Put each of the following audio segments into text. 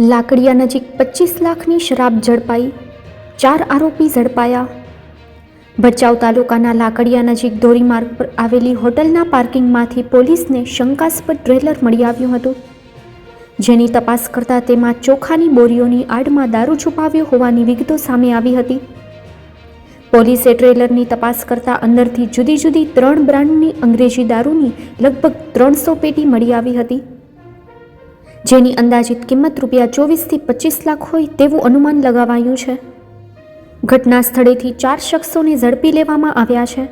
લાકડિયા નજીક પચીસ લાખની શરાબ ઝડપાઈ. ચાર આરોપી ઝડપાયા. ભચાઉ તાલુકાના લાકડિયા નજીક ધોરીમાર્ગ પર આવેલી હોટલના પાર્કિંગમાંથી પોલીસને શંકાસ્પદ ટ્રેલર મળી આવ્યું હતું. જેની તપાસ કરતાં તેમાં ચોખાની બોરીઓની આડમાં દારૂ છુપાવ્યો હોવાની વિગતો સામે આવી હતી. પોલીસે ટ્રેલરની તપાસ કરતાં અંદરથી જુદી જુદી ત્રણ બ્રાન્ડની અંગ્રેજી દારૂની લગભગ ત્રણસો પેટી મળી આવી હતી. જેની અંદાજિત કિંમત રૂપિયા ચોવીસથી પચીસ લાખ હોય તેવું અનુમાન લગાવાયું છે. ઘટના સ્થળેથી ચાર શખ્સોને ઝડપી લેવામાં આવ્યા છે.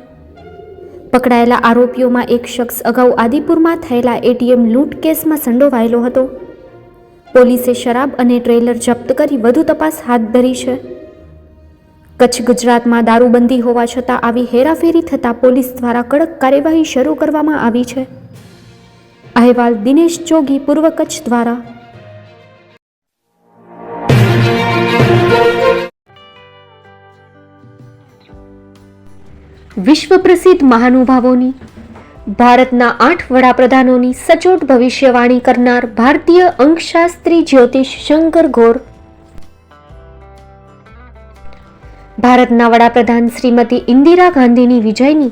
પકડાયેલા આરોપીઓમાં એક શખ્સ અગાઉ આદિપુરમાં થયેલા એટીએમ લૂંટ કેસમાં સંડોવાયેલો હતો. પોલીસે શરાબ અને ટ્રેલર જપ્ત કરી વધુ તપાસ હાથ ધરી છે. કચ્છ ગુજરાતમાં દારૂબંધી હોવા છતાં આવી હેરાફેરી થતાં પોલીસ દ્વારા કડક કાર્યવાહી શરૂ કરવામાં આવી છે. અહેવાલ દિનેશ જોગી પૂર્વ કચ્છ દ્વારા. વિશ્વ પ્રસિદ્ધ મહાનુભાવોની, ભારતના આઠ વડાપ્રધાનોની સચોટ ભવિષ્યવાણી કરનાર ભારતીય અંકશાસ્ત્રી જ્યોતિષ શંકર ઘોર ભારતના વડાપ્રધાન શ્રીમતી ઇન્દિરા ગાંધીની વિજયની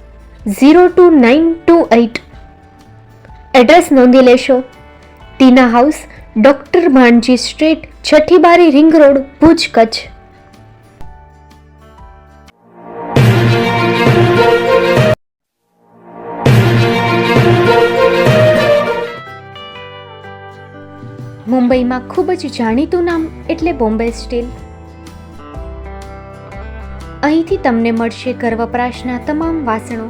zero two nine two eight address નોંધી લેશો. Tina house, doctor Bhanji street છઠ્ઠી બારી રિંગ રોડ, ભુજ કચ્છ. મુંબઈમાં ખૂબ જ જાણીતું નામ એટલે બોમ્બે સ્ટીલ. અહીંથી તમને મળશે ઘર વપરાશના તમામ વાસણો.